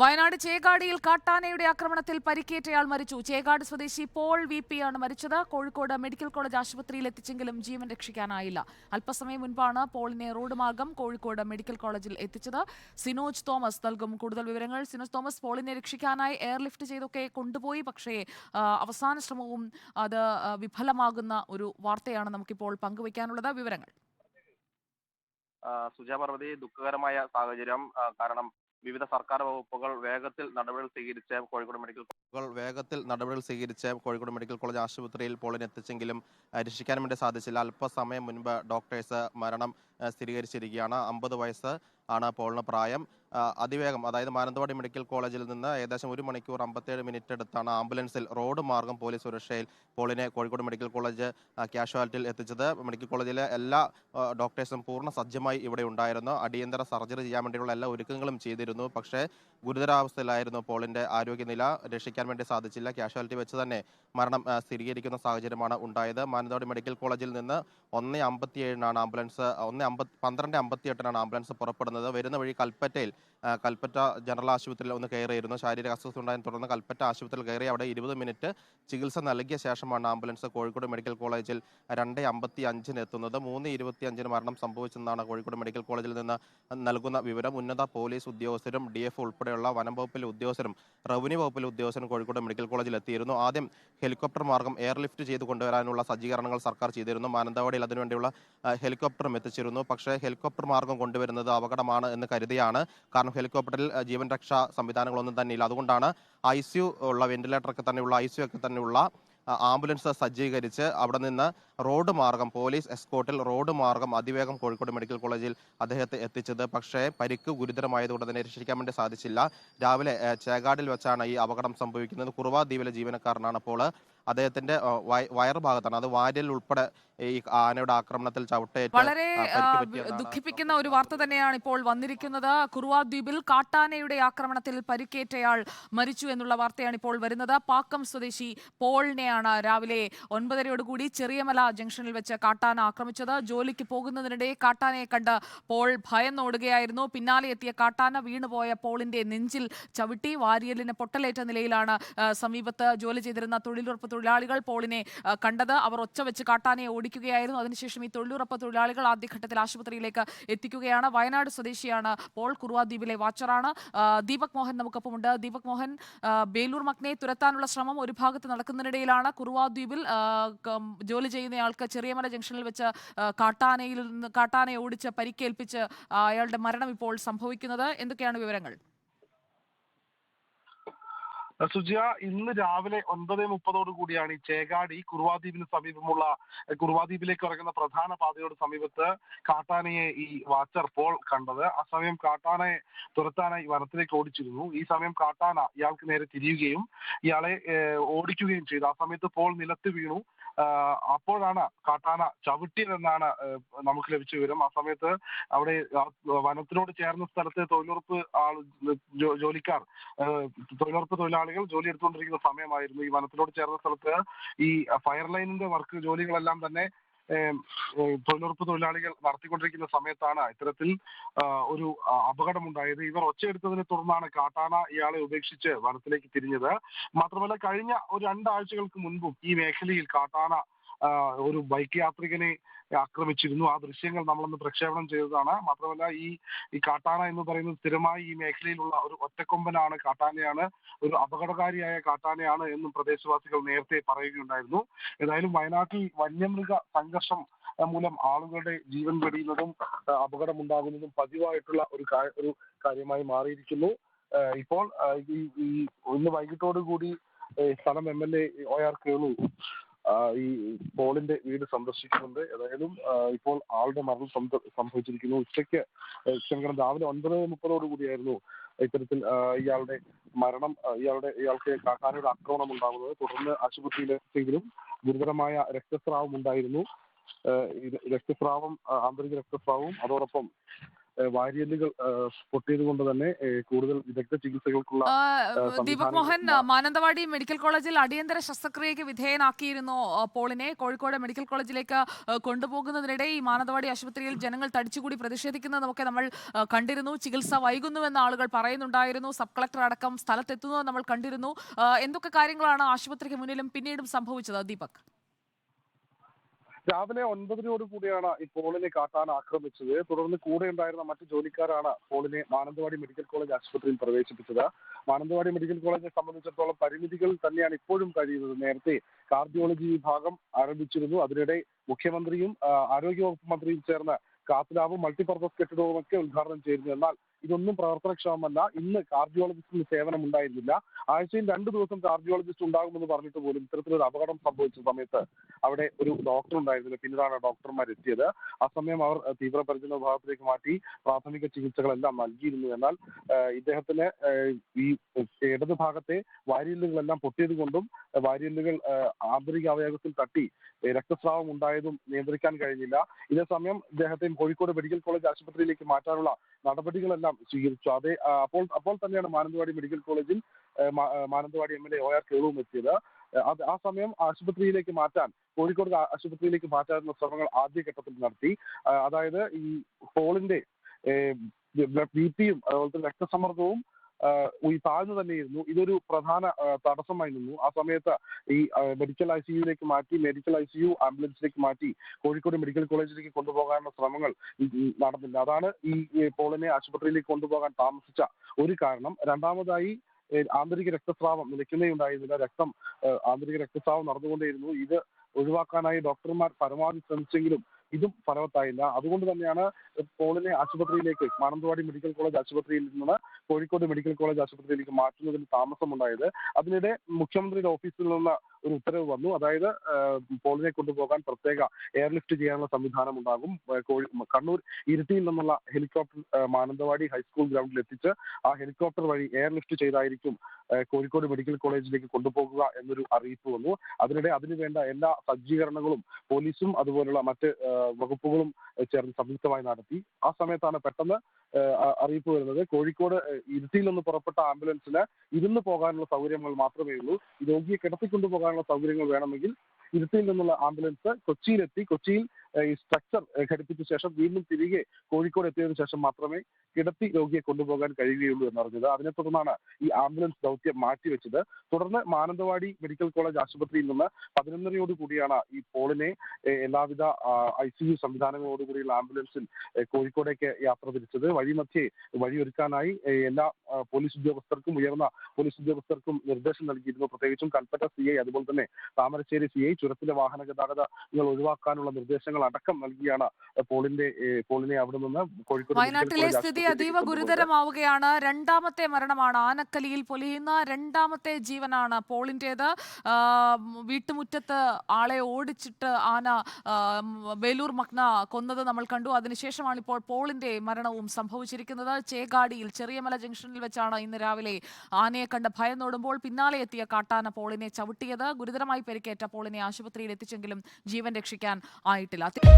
വയനാട് ചേകാടിയിൽ കാട്ടാനയുടെ ആക്രമണത്തിൽ പരിക്കേറ്റയാൾ മരിച്ചു. ചേകാട് സ്വദേശി പോൾ വി പി ആണ് മരിച്ചത്. കോഴിക്കോട് മെഡിക്കൽ കോളേജ് ആശുപത്രിയിൽ എത്തിച്ചെങ്കിലും ജീവൻ രക്ഷിക്കാനായില്ല. അല്പസമയം മുൻപാണ് പോളിനെ റോഡ് മാർഗം കോഴിക്കോട് മെഡിക്കൽ കോളേജിൽ എത്തിച്ചത്. സിനോജ് തോമസ് നൽകും കൂടുതൽ വിവരങ്ങൾ. സിനോജ് തോമസ് പോളിനെ രക്ഷിക്കാനായി എയർലിഫ്റ്റ് ചെയ്തൊക്കെ കൊണ്ടുപോയി. പക്ഷേ അവസാന ശ്രമവും അത് വിഫലമാകുന്ന ഒരു വാർത്തയാണ് നമുക്കിപ്പോൾ പങ്കുവയ്ക്കാനുള്ളത്. വിവരങ്ങൾ. സുജാ പാർവതി ദുഃഖകരമായ സാഹചര്യം. കാരണം വിവിധ സർക്കാർ വകുപ്പുകൾ വേഗത്തിൽ നടപടികൾ സ്വീകരിച്ച് കോഴിക്കോട് മെഡിക്കൽ വേഗത്തിൽ നടപടികൾ സ്വീകരിച്ച് കോഴിക്കോട് മെഡിക്കൽ കോളേജ് ആശുപത്രിയിൽ പോളിനെ എത്തിച്ചെങ്കിലും രക്ഷിക്കാൻ വേണ്ടി സാധിച്ചില്ല. അല്പസമയം മുൻപ് ഡോക്ടേഴ്സ് മരണം സ്ഥിരീകരിച്ചിരിക്കുകയാണ്. അമ്പത് വയസ്സ് ആണ് പോളിന് പ്രായം. അതിവേഗം അതായത് മാനന്തവാടി മെഡിക്കൽ കോളേജിൽ നിന്ന് ഏകദേശം ഒരു മണിക്കൂർ അമ്പത്തേഴ് മിനിറ്റ് എടുത്താണ് ആംബുലൻസിൽ റോഡ് മാർഗം പോലീസ് സുരക്ഷയിൽ പോളിനെ കോഴിക്കോട് മെഡിക്കൽ കോളേജ് കാഷ്വാലിറ്റിയിൽ എത്തിച്ചത്. മെഡിക്കൽ കോളേജിലെ എല്ലാ ഡോക്ടേഴ്സും പൂർണ സജ്ജമായി ഇവിടെ ഉണ്ടായിരുന്നു. അടിയന്തര സർജറി ചെയ്യാൻ വേണ്ടിയുള്ള എല്ലാ ഒരുക്കങ്ങളും ചെയ്തിരുന്നു. പക്ഷേ ഗുരുതരാവസ്ഥയിലായിരുന്നു പോളിന്റെ ആരോഗ്യനില. രക്ഷിക്കാൻ വേണ്ടി സാധിച്ചില്ല. കാഷ്വാലിറ്റി വെച്ച് തന്നെ മരണം സ്ഥിരീകരിക്കുന്ന സാഹചര്യമാണ് ഉണ്ടായത്. മാനന്തവാടി മെഡിക്കൽ കോളേജിൽ നിന്ന് ഒന്ന് അമ്പത്തിയേഴിനാണ് ആംബുലൻസ് ഒന്ന് അമ്പത് പന്ത്രണ്ട് അമ്പത്തിയെട്ടിനാണ് ആംബുലൻസ് പുറപ്പെടുന്നത്. വരുന്ന വഴി കൽപ്പറ്റയിൽ കൽപ്പറ്റ ജനറൽ ആശുപത്രിയിൽ ഒന്ന് കയറിയിരുന്നു. ശാരീരിക അസ്വസ്ഥ ഉണ്ടായതിനെ തുടർന്ന് കൽപ്പറ്റ ആശുപത്രിയിൽ കയറി അവിടെ ഇരുപത് മിനിറ്റ് ചികിത്സ നൽകിയ ശേഷമാണ് ആംബുലൻസ് കോഴിക്കോട് മെഡിക്കൽ കോളേജിൽ രണ്ട് അമ്പത്തി അഞ്ചിന് എത്തുന്നത്. മൂന്ന് ഇരുപത്തി അഞ്ചിന് മരണം സംഭവിച്ചെന്നാണ് കോഴിക്കോട് മെഡിക്കൽ കോളേജിൽ നിന്ന് നൽകുന്ന വിവരം. ഉന്നത പോലീസ് ഉദ്യോഗസ്ഥരും ഡി എഫ് ഉൾപ്പെടെയുള്ള വനം വകുപ്പിലെ ഉദ്യോഗസ്ഥരും റവന്യൂ വകുപ്പിലെ ഉദ്യോഗസ്ഥരും കോഴിക്കോട് മെഡിക്കൽ കോളേജിൽ എത്തിയിരുന്നു. ആദ്യം ഹെലികോപ്റ്റർ മാർഗം എയർലിഫ്റ്റ് ചെയ്ത് കൊണ്ടുവരാനുള്ള സജ്ജീകരണങ്ങൾ സർക്കാർ ചെയ്തിരുന്നു. മാനന്തവാടിയിൽ അതിനുവേണ്ടിയുള്ള ഹെലികോപ്റ്ററും എത്തിച്ചിരുന്നു. പക്ഷേ ഹെലികോപ്റ്റർ മാർഗം കൊണ്ടുവരുന്നത് അപകടമാണ് എന്ന് കരുതിയാണ് കാരണം ഹെലികോപ്റ്ററിൽ ജീവൻ രക്ഷാ സംവിധാനങ്ങളൊന്നും തന്നെ ഇല്ല അതുകൊണ്ടാണ് ഐ സി ഉള്ള വെന്റിലേറ്റർ ഒക്കെ തന്നെയുള്ള ഐ സി ഒക്കെ തന്നെയുള്ള ആംബുലൻസ് സജ്ജീകരിച്ച് അവിടെ നിന്ന് റോഡ് മാർഗം പോലീസ് എസ്കോട്ടിൽ റോഡ് മാർഗം അതിവേഗം കോഴിക്കോട് മെഡിക്കൽ കോളേജിൽ അദ്ദേഹത്തെ എത്തിച്ചത്. പക്ഷേ പരിക്ക് ഗുരുതരമായതുകൊണ്ട് തന്നെ രക്ഷിക്കാൻ വേണ്ടി സാധിച്ചില്ല. രാവിലെ ചേകാടിൽ വെച്ചാണ് ഈ അപകടം സംഭവിക്കുന്നത്. കുറുവ ദ്വീപിലെ ജീവനക്കാരനാണ് അപ്പോൾ അദ്ദേഹത്തിന്റെ വയർ വയറ് ഭാഗത്താണ്. അത് വാര്യൽ ഉൾപ്പെടെ ഈ ആനയുടെ ആക്രമണത്തിൽ ചവിട്ടേറ്റ് വളരെ ദുഃഖിപ്പിക്കുന്ന ഒരു വാർത്ത തന്നെയാണ് ഇപ്പോൾ വന്നിരിക്കുന്നത്. കുറുവാ ദ്വീപിൽ കാട്ടാനയുടെ ആക്രമണത്തിൽ പരിക്കേറ്റയാൾ മരിച്ചു എന്നുള്ള വാർത്തയാണ് ഇപ്പോൾ വരുന്നത്. പാക്കം സ്വദേശി പോളിനെയാണ് രാവിലെ ഒൻപതരയോടുകൂടി ചെറിയമല ജംഗ്ഷനിൽ വെച്ച് കാട്ടാന ആക്രമിച്ചത്. ജോലിക്ക് പോകുന്നതിനിടെ കാട്ടാനയെ കണ്ട് പോൾ ഭയന്നോടുകയായിരുന്നു. പിന്നാലെ എത്തിയ കാട്ടാന വീണുപോയ പോളിന്റെ നെഞ്ചിൽ ചവിട്ടി വാരിയലിന് പൊട്ടലേറ്റ നിലയിലാണ് സമീപത്ത് ജോലി ചെയ്തിരുന്ന തൊഴിലുറപ്പ് തൊഴിലാളികൾ പോളിനെ കണ്ടത്. അവർ ഒച്ച വെച്ച് കാട്ടാനയെ ഓടിക്കുകയായിരുന്നു. അതിനുശേഷം ഈ തൊഴിലുറപ്പ് തൊഴിലാളികൾ ആദ്യഘട്ടത്തിൽ ആശുപത്രിയിലേക്ക് എത്തിക്കുകയാണ്. വയനാട് സ്വദേശിയാണ് പോൾ കുറുവാദ്വീപിലെ വാച്ചറാണ്. ദീപക് മോഹൻ നമുക്കൊപ്പമുണ്ട്. ദീപക് മോഹൻ ബേലൂർ മക്നെ തുരത്താനുള്ള ശ്രമം ഒരു ഭാഗത്ത് നടക്കുന്നതിനിടയിലാണ് കുറുവാദ്വീപിൽ ജോലി ചെയ്യുന്നയാൾക്ക് ചെറിയമല ജംഗ്ഷനിൽ വെച്ച് കാട്ടാനയിൽ നിന്ന് കാട്ടാനയെ ഓടിച്ച് പരിക്കേൽപ്പിച്ച് അയാളുടെ മരണം ഇപ്പോൾ സംഭവിക്കുന്നത്. എന്തൊക്കെയാണ് വിവരങ്ങൾ? സുജിയ ഇന്ന് രാവിലെ ഒൻപത് മുപ്പതോട് കൂടിയാണ് ഈ ചേകാടി കുറുവാദ്വീപിന് സമീപമുള്ള കുറുവാദ്വീപിലേക്ക് ഇറങ്ങുന്ന പ്രധാന പാതയോട് സമീപത്ത് കാട്ടാനയെ ഈ വാച്ചർ പോൾ കണ്ടത്. ആ സമയം കാട്ടാനയെ തുരത്താനായി വനത്തിലേക്ക് ഓടിച്ചിരുന്നു. ഈ സമയം കാട്ടാന ഇയാൾക്ക് നേരെ തിരിയുകയും ഇയാളെ ഓടിക്കുകയും ചെയ്തു. ആ സമയത്ത് പോൾ നിലത്ത് വീണു. അപ്പോഴാണ് കാട്ടാന ചവിട്ടിയതെന്നാണ് നമുക്ക് ലഭിച്ച വിവരം. ആ സമയത്ത് അവിടെ വനത്തിനോട് ചേർന്ന സ്ഥലത്തെ തൊഴിലുറപ്പ് ആൾ ജോലിക്കാർ തൊഴിലുറപ്പ് തൊഴിലാളികൾ ജോലി എടുത്തുകൊണ്ടിരിക്കുന്ന സമയമായിരുന്നു. ഈ വനത്തിനോട് ചേർന്ന സ്ഥലത്ത് ഈ ഫയർ ലൈനിന്റെ വർക്ക് ജോലികളെല്ലാം തന്നെ തൊഴിലുറപ്പ് തൊഴിലാളികൾ നടത്തിക്കൊണ്ടിരിക്കുന്ന സമയത്താണ് ഇത്തരത്തിൽ ഒരു അപകടമുണ്ടായത്. ഇവർ ഒച്ചയെടുത്തതിനെ തുടർന്നാണ് കാട്ടാന ഇയാളെ ഉപേക്ഷിച്ച് വനത്തിലേക്ക് തിരിഞ്ഞത്. മാത്രമല്ല കഴിഞ്ഞ ഒരു രണ്ടാഴ്ചകൾക്ക് മുൻപും ഈ മേഖലയിൽ കാട്ടാന ഒരു ബൈക്ക് യാത്രികനെ ആക്രമിച്ചിരുന്നു. ആ ദൃശ്യങ്ങൾ നമ്മളൊന്ന് പ്രക്ഷേപണം ചെയ്തതാണ്. മാത്രമല്ല ഈ ഈ കാട്ടാന എന്ന് പറയുന്നത് സ്ഥിരമായി ഈ മേഖലയിലുള്ള ഒരു ഒറ്റക്കൊമ്പനാണ്. കാട്ടാനയാണ് ഒരു അപകടകാരിയായ കാട്ടാനയാണ് എന്നും പ്രദേശവാസികൾ നേരത്തെ പറയുകയുണ്ടായിരുന്നു. ഏതായാലും വയനാട്ടിൽ വന്യമൃഗ സംഘർഷം മൂലം ആളുകളുടെ ജീവൻ വെടിയുന്നതും അപകടമുണ്ടാകുന്നതും പതിവായിട്ടുള്ള ഒരു ഒരു കാര്യമായി മാറിയിരിക്കുന്നു. ഇപ്പോൾ ഈ ഇന്ന് വൈകിട്ടോടുകൂടി സ്ഥലം M L A O R Kelu ഈ പോളിന്റെ വീട് സന്ദർശിക്കുന്നുണ്ട്. ഏതായാലും ഇപ്പോൾ ആളുടെ മരണം സംഭവിച്ചിരിക്കുന്നു. ഉച്ചയ്ക്ക് ക്ഷമിക്കണം രാവിലെ ഒൻപത് മുപ്പതോടു കൂടിയായിരുന്നു ഇത്തരത്തിൽ ഇയാളുടെ മരണം ഇയാളുടെ ഇയാൾക്ക് കാക്കാനയുടെ ആക്രമണം ഉണ്ടാകുന്നത്. തുടർന്ന് ആശുപത്രിയിലെത്തിയെങ്കിലും ഗുരുതരമായ രക്തസ്രാവം ഉണ്ടായിരുന്നു രക്തസ്രാവം ആന്തരിക രക്തസ്രാവവും അതോടൊപ്പം വാരിയല്ലുകൾ പൊട്ടിയത് കൊണ്ട് തന്നെ കൂടുതൽ വിദഗ്ധ ചികിത്സകൾക്കുള്ള ദീപക് മോഹൻ മാനന്തവാടി മെഡിക്കൽ കോളേജിൽ അടിയന്തര ശസ്ത്രക്രിയക്ക് വിധേയനാക്കിയിരുന്നു പോളിനെ. കോഴിക്കോട് മെഡിക്കൽ കോളേജിലേക്ക് കൊണ്ടുപോകുന്നതിനിടെ ഈ മാനന്തവാടി ആശുപത്രിയിൽ ജനങ്ങൾ തടിച്ചുകൂടി പ്രതിഷേധിക്കുന്നത് ഒക്കെ നമ്മൾ കണ്ടിരുന്നു. ചികിത്സ വൈകുന്നുവെന്ന് ആളുകൾ പറയുന്നുണ്ടായിരുന്നു. സബ് കളക്ടർ അടക്കം സ്ഥലത്തെത്തുന്നത് നമ്മൾ കണ്ടിരുന്നു. എന്തൊക്കെ കാര്യങ്ങളാണ് ആശുപത്രിക്ക് മുന്നിലും പിന്നീടും സംഭവിച്ചത് ദീപക്? രാവിലെ ഒൻപതിനോട് കൂടിയാണ് ഈ പോളിനെ കാട്ടാൻ ആക്രമിച്ചത്. തുടർന്ന് കൂടെ ഉണ്ടായിരുന്ന മറ്റു ജോലിക്കാരാണ് പോളിനെ മാനന്തവാടി മെഡിക്കൽ കോളേജ് ആശുപത്രിയിൽ പ്രവേശിപ്പിച്ചത്. മാനന്തവാടി മെഡിക്കൽ കോളേജിനെ സംബന്ധിച്ചിടത്തോളം പരിമിതികൾ തന്നെയാണ് ഇപ്പോഴും കഴിയുന്നത്. നേരത്തെ കാർഡിയോളജി വിഭാഗം ആരംഭിച്ചിരുന്നു. അതിനിടെ മുഖ്യമന്ത്രിയും ആരോഗ്യ ആരോഗ്യവകുപ്പ് മന്ത്രിയും ചേർന്ന് കാത്തിലാവും മൾട്ടിപർപ്പസ് കെട്ടിടവും ഒക്കെ ഉദ്ഘാടനം ചെയ്തിരുന്നു. എന്നാൽ ഇതൊന്നും പ്രവർത്തനക്ഷമമല്ല. ഇന്ന് കാർഡിയോളജിസ്റ്റിന് സേവനം ഉണ്ടായിരുന്നില്ല. ആഴ്ചയിൽ രണ്ടു ദിവസം കാർഡിയോളജിസ്റ്റ് ഉണ്ടാകുമെന്ന് പറഞ്ഞിട്ട് പോലും ഇത്തരത്തിലൊരു അപകടം സംഭവിച്ച സമയത്ത് അവിടെ ഒരു ഡോക്ടർ ഉണ്ടായിരുന്നില്ല. പിന്നീടാണ് ഡോക്ടർമാർ എത്തിയത്. ആ സമയം അവർ തീവ്രപരിചരണ വിഭാഗത്തിലേക്ക് മാറ്റി പ്രാഥമിക ചികിത്സകളെല്ലാം നൽകിയിരുന്നു. എന്നാൽ ഇദ്ദേഹത്തിന് ഈ ഇടത് ഭാഗത്തെ വാരിയല്ലുകളെല്ലാം പൊട്ടിയത് കൊണ്ടും വാരിയല്ലുകൾ ആന്തരിക അവയവത്തിൽ തട്ടി രക്തസ്രാവം ഉണ്ടായതും നിയന്ത്രിക്കാൻ കഴിഞ്ഞില്ല. ഇതേ സമയം ഇദ്ദേഹത്തെ കോഴിക്കോട് മെഡിക്കൽ കോളേജ് ആശുപത്രിയിലേക്ക് മാറ്റാനുള്ള നടപടികളെല്ലാം സ്വീകരിച്ചു അതേ അപ്പോൾ അപ്പോൾ തന്നെയാണ് മാനന്തവാടി മെഡിക്കൽ കോളേജിൽ Mananthavady M L A O R കേളുവും എത്തിയത്. അത് ആ സമയം ആശുപത്രിയിലേക്ക് മാറ്റാൻ കോഴിക്കോട് ആശുപത്രിയിലേക്ക് മാറ്റാനുള്ള ശ്രമങ്ങൾ ആദ്യഘട്ടത്തിൽ നടത്തി. അതായത് ഈ ഹോളിന്റെ ബി പിയും അതുപോലെ തന്നെ രക്തസമ്മർദ്ദവും ഈ താഴ്ന്നു തന്നെയിരുന്നു. ഇതൊരു പ്രധാന തടസ്സമായി നിന്നു. ആ സമയത്ത് ഈ മെഡിക്കൽ ഐ സിയുയിലേക്ക് മാറ്റി മെഡിക്കൽ ഐ സിയു ആംബുലൻസിലേക്ക് മാറ്റി കോഴിക്കോട് മെഡിക്കൽ കോളേജിലേക്ക് കൊണ്ടുപോകാനുള്ള ശ്രമങ്ങൾ നടന്നില്ല. അതാണ് ഈ പോളിനെ ആശുപത്രിയിലേക്ക് കൊണ്ടുപോകാൻ താമസിച്ച ഒരു കാരണം. രണ്ടാമതായി ആന്തരിക രക്തസ്രാവം നിലയ്ക്കുന്നേ ഉണ്ടായിരുന്നില്ല രക്തം ആന്തരിക രക്തസ്രാവം നടന്നുകൊണ്ടേയിരുന്നു. ഇത് ഒഴിവാക്കാനായി ഡോക്ടർമാർ പരമാവധി ശ്രമിച്ചെങ്കിലും ഇതും ഫലവത്തായില്ല. അതുകൊണ്ട് തന്നെയാണ് പോളിനെ ആശുപത്രിയിലേക്ക് മാനന്തവാടി മെഡിക്കൽ കോളേജ് ആശുപത്രിയിൽ നിന്ന് കോഴിക്കോട് മെഡിക്കൽ കോളേജ് ആശുപത്രിയിലേക്ക് മാറ്റുന്നതിന് താമസമുണ്ടായത്. അതിനിടെ മുഖ്യമന്ത്രിയുടെ ഓഫീസിൽ നിന്ന് ഒരു ഉത്തരവ് വന്നു. അതായത് പോളിനെ കൊണ്ടുപോകാൻ പ്രത്യേക എയർലിഫ്റ്റ് ചെയ്യാനുള്ള സംവിധാനം ഉണ്ടാകും കോഴി കണ്ണൂർ ഇരിട്ടിയിൽ നിന്നുള്ള ഹെലികോപ്റ്റർ മാനന്തവാടി ഹൈസ്കൂൾ ഗ്രൗണ്ടിൽ എത്തിച്ച് ആ ഹെലികോപ്റ്റർ വഴി എയർലിഫ്റ്റ് ചെയ്തായിരിക്കും കോഴിക്കോട് മെഡിക്കൽ കോളേജിലേക്ക് കൊണ്ടുപോകുക എന്നൊരു അറിയിപ്പ് വന്നു. അതിനിടെ അതിനുവേണ്ട എല്ലാ സജ്ജീകരണങ്ങളും പോലീസും അതുപോലുള്ള മറ്റ് വകുപ്പുകളും ചേർന്ന് സംയുക്തമായി നടത്തി. ആ സമയത്താണ് പെട്ടെന്ന് അറിയിപ്പ് വരുന്നത്. കോഴിക്കോട് ഇരുട്ടിയിൽ നിന്ന് പുറപ്പെട്ട ആംബുലൻസിന് ഇരുന്ന് പോകാനുള്ള സൗകര്യങ്ങൾ മാത്രമേ ഉള്ളൂ രോഗിയെ രോഗിയെ കിടത്തിക്കൊണ്ടുപോകാനുള്ള സൗകര്യങ്ങൾ വേണമെങ്കിൽ ഇരിട്ടിയിൽ നിന്നുള്ള ആംബുലൻസ് കൊച്ചിയിലെത്തി. കൊച്ചിയിൽ ഈ സ്ട്രക്ചർ ഘടിപ്പിച്ച ശേഷം വീണ്ടും തിരികെ കോഴിക്കോട് എത്തിയതിനു ശേഷം മാത്രമേ കിടത്തി രോഗിയെ കൊണ്ടുപോകാൻ കഴിയുകയുള്ളൂ എന്നറിഞ്ഞത്. അതിനെ തുടർന്നാണ് ഈ ആംബുലൻസ് ദൗത്യം മാറ്റിവെച്ചത്. തുടർന്ന് മാനന്തവാടി മെഡിക്കൽ കോളേജ് ആശുപത്രിയിൽ നിന്ന് പതിനൊന്നരയോട് കൂടിയാണ് ഈ പോളിനെ എല്ലാവിധ ഐ സി യു സംവിധാനങ്ങളോടുകൂടിയുള്ള ആംബുലൻസിൽ കോഴിക്കോടേക്ക് യാത്ര തിരിച്ചത്. വഴിമധ്യേ വഴിയൊരുക്കാനായി എല്ലാ പോലീസ് ഉദ്യോഗസ്ഥർക്കും ഉയർന്ന പോലീസ് ഉദ്യോഗസ്ഥർക്കും നിർദ്ദേശം നൽകിയിരുന്നു. പ്രത്യേകിച്ചും കൽപ്പറ്റ സി ഐ അതുപോലെ തന്നെ താമരശ്ശേരി സി ഐ ചുരത്തിലെ വാഹന ഗതാഗതങ്ങൾ ഒഴിവാക്കാനുള്ള നിർദ്ദേശങ്ങൾ അടക്കം നൽകിയാണ് പോളിന്റെ പോളിനെ അവിടെ നിന്ന് കോഴിക്കോട് വയനാട്ടിലെ സ്ഥിതി അതീവ ഗുരുതരമാവുകയാണ്. രണ്ടാമത്തെ മരണമാണ് ആനക്കലിയിൽ പൊലിയുന്ന രണ്ടാമത്തെ ജീവനാണ് പോളിന്റേത്. വീട്ടുമുറ്റത്ത് ആളെ ഓടിച്ചിട്ട് ആന ബേലൂർ മഗ്ന കൊന്നത് നമ്മൾ കണ്ടു. അതിനുശേഷമാണ് ഇപ്പോൾ പോളിന്റെ മരണവും സംഭവിച്ചിരിക്കുന്നത്. ചേകാടിയിൽ ചെറിയമല ജംഗ്ഷനിൽ വെച്ചാണ് ഇന്ന് രാവിലെ ആനയെ കണ്ട് ഭയന്നോടുമ്പോൾ പിന്നാലെ എത്തിയ കാട്ടാന പോളിനെ ചവിട്ടിയത്. ഗുരുതരമായി പരിക്കേറ്റ പോളിനെ ആശുപത്രിയിൽ എത്തിച്ചെങ്കിലും ജീവൻ രക്ഷിക്കാൻ ആയിട്ടില്ല. って。